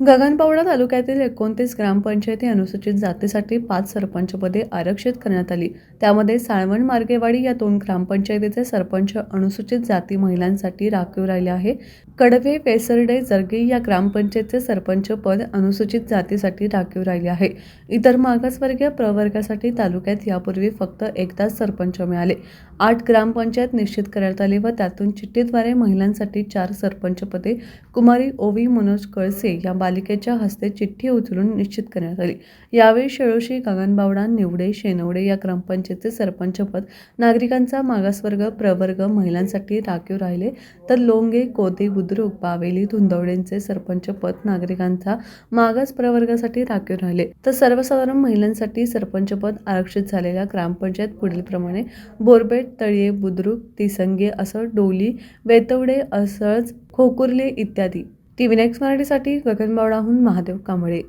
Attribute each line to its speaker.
Speaker 1: गगनबावडा तालुक्यातील एकोणतीस ग्रामपंचायती अनुसूचित जातीसाठी पाच सरपंचपदे आरक्षित करण्यात आली. त्यामध्ये साळवण मार्गेवाडी या दोन ग्रामपंचायतीचे सरपंच अनुसूचित जाती महिलांसाठी राखीव राहिले आहे. कडवे पेसरडे जरगे या ग्रामपंचायतचे सरपंच पद अनुसूचित जातीसाठी राखीव राहिले आहे. इतर मागासवर्गीय प्रवर्गासाठी तालुक्यात यापूर्वी फक्त एकदाच सरपंच मिळाले. आठ ग्रामपंचायत निश्चित करण्यात आली व त्यातून चिठ्ठीद्वारे महिलांसाठी चार सरपंचपदे कुमारी ओवी मनोज कळसे या पालिकेच्या हस्ते चिठ्ठी उचलून निश्चित करण्यात आली. यावेळी शेळोशी गगनबावडा निवडे शेनवडे या ग्रामपंचायतचे सरपंचपद नागरिकांचा मागासवर्ग प्रवर्ग महिलांसाठी राखीव राहिले तर लोंगे कोदे बुद्रुक बावेली धुंदवडेंचे सरपंचपद नागरिकांचा मागास प्रवर्गासाठी राखीव राहिले. तर सर्वसाधारण महिलांसाठी सरपंचपद आरक्षित झालेल्या ग्रामपंचायत पुढीलप्रमाणे बोरबेट तळिये बुद्रुक तिसंगे असं डोली वेतवडे असळज खोकुर्ले इत्यादी टी व्ही नेक्स्ट मराठीसाठी गगनबावडाहून महादेव कांबळे.